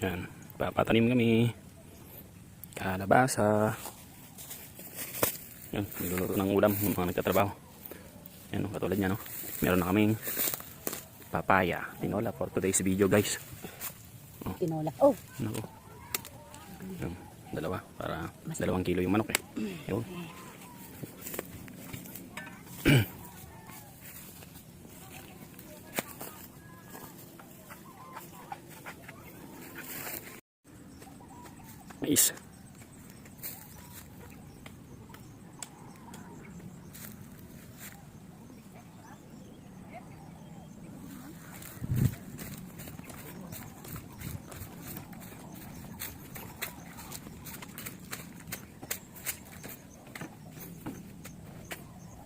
Yan. Papatanim kami. Kalabasa. Yan. Niluluto ng ulam ng mga nagtatrabaho. Yan. oh, Katulad niya no. Meron na kaming papaya. Tinola for today's video guys. Tinola. Oh. Yan. Dalawa. Para dalawang kilo yung manok eh. Yun. Mais.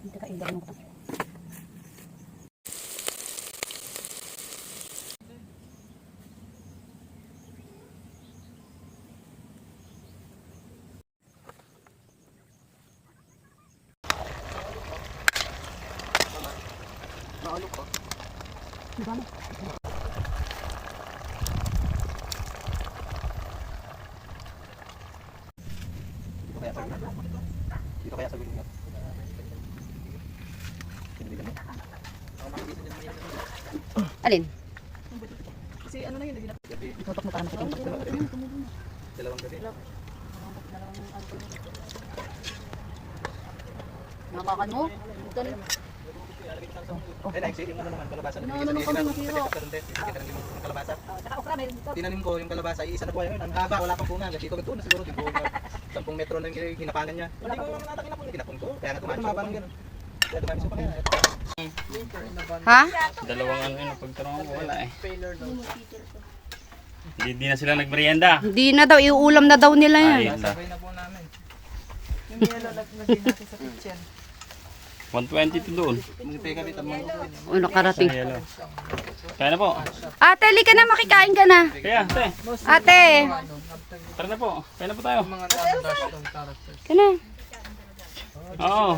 hindi ka ilagay mo ko. Dito kaya sa gulo mo. Alin? Kasi ano na yun, Tutok mo para makita mo. Dalawang gabi. Nakakan mo? Dali. Eh, next yung ano naman, kalabasa. Ano, ano nung kami nasira? Kalabasa. Saka okra, meron dito. Tinanim ko yung kalabasa, isa na po yun. Ang haba, wala pang bunga. Dito ito na siguro, dito na 10 metro na yung hinapangan niya. Hindi ko naman natin kinapon ko. Kaya nga tumahan siya. Parang ganun. Kaya dumami siya pa kaya. Ha? Dalawang ano yun, pagtanong ko wala eh. Hindi, di na sila nagmerienda. Hindi na daw, iuulam na daw nila yan. Ayun na. na po namin. Yung yellow, lagyan natin sa kitchen. 122 doon. O, nakarating. Sa yellow. Kaya na po. Ate, li ka na, makikain ka na. Kaya, te. Ate, Tara na po. Kaya na po tayo. ka na. Oo.